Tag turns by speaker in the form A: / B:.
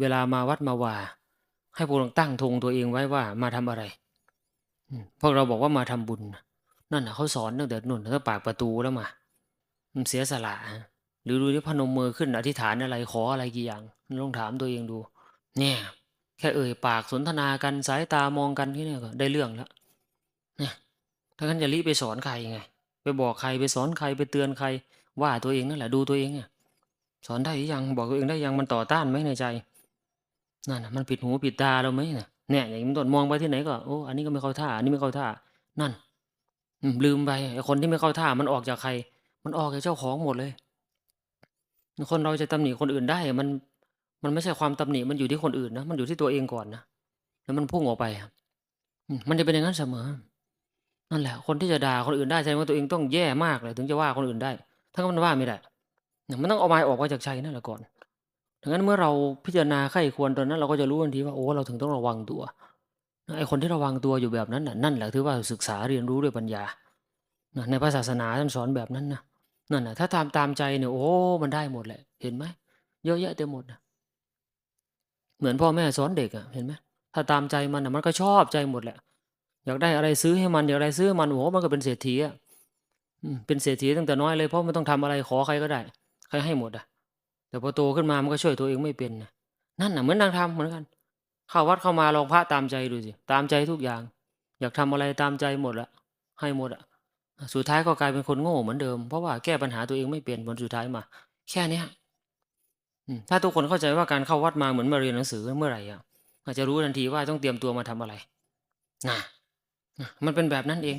A: เวลามาวัดมาว่า ให้พวกเราตั้งธงตัวเองไว้ว่ามาทำอะไรอืมพวกเราบอกว่ามาทำบุญนะนั่นนะเขาสอนตั้งแต่นุ่นตั้งแต่ปากประตูแล้วมามันเสียสละฮะหรือดูที่พนมมือขึ้นอธิษฐานอะไรขออะไรกี่อย่างลองถามตัวเองดู เนี่ย แค่เอ่ยปากสนทนากันสายตามองกันแค่เนี้ก็ได้เรื่องแล้วเนี่ยถ้างั้นอย่ารีบไปสอนใครไง ไปบอกใครไปสอนใครไปเตือนใคร ว่าตัวเองนั่นแหละดูตัวเองอะสอนได้หรือยังบอกตัวเองได้ยังมันต่อต้านไหมในใจ นั่นนะมันปิดหูปิดตาเราไหมเนี่ยเนี่ยอย่างนี้มันต้นมองไปที่ไหนก็โอ้อันนี้ก็ไม่เข้าท่าอันนี้ไม่เข้าท่า นั่นลืมไปไอ้คนที่ไม่เข้าท่ามันออกจากใคร มันออกจากเจ้าของหมดเลย คนเราจะตำหนิคนอื่นได้ มัน มันไม่ใช่ความตำหนิมันอยู่ที่คนอื่นนะมันอยู่ที่ตัวเองก่อนนะแล้วมันพุ่งออกไปมันจะเป็นอย่างนั้นเสมอ นั่นแหละ คนที่จะด่าคนอื่นได้แสดงว่าตัวเองต้องแย่มากเลย ถึงจะว่าคนอื่นได้ ถ้ามันว่าไม่ได้มันต้องเอาไม้ออกมาจากใจนั่นแหละก่อน ดังนั้นเมื่อเราพิจารณาไข้ควรตอนนั้น เราก็จะรู้ทันทีว่าโอ้เราถึงต้องระวังตัวไอคนที่ระวังตัวอยู่แบบนั้นน่ะนั่นแหละถือว่าศึกษาเรียนรู้ด้วยปัญญาในพระศาสนาท่านสอนแบบนั้นนะนั่นน่ะถ้าตามตามใจเนี่ยโอ้มันได้หมดแหละ เห็นไหมเยอะแยะเต็มหมดนะเหมือนพ่อแม่สอนเด็กอะเห็นไหมถ้าตามใจมันนะมันก็ชอบใจหมดแหละ อยากได้อะไรซื้อให้มันอยากได้ซื้อให้มันโอ้มันก็เป็นเศรษฐีอะเป็นเศรษฐีตั้งแต่น้อยเลยเพราะมันต้องทำอะไรขอใครก็ได้ ใครให้หมดอะ แต่พอโตขึ้นมามันก็ช่วยตัวเองไม่เป็นนะนั่นน่ะเหมือนนางทำเหมือนกันเข้าวัดเข้ามาลองพระตามใจดูสิตามใจทุกอย่าง อยากทำอะไรตามใจหมดละให้หมดอะสุดท้ายก็กลายเป็นคนโง่เหมือนเดิมเพราะว่าแก้ปัญหาตัวเองไม่เป็นผลสุดท้ายมา แค่เนี้ยถ้าทุกคนเข้าใจว่าการเข้าวัดมาเหมือนมาเรียนหนังสือเมื่อไหร่อะอาจจะรู้ทันทีว่าต้องเตรียมตัวมาทำอะไรนะมันเป็นแบบนั้นเอง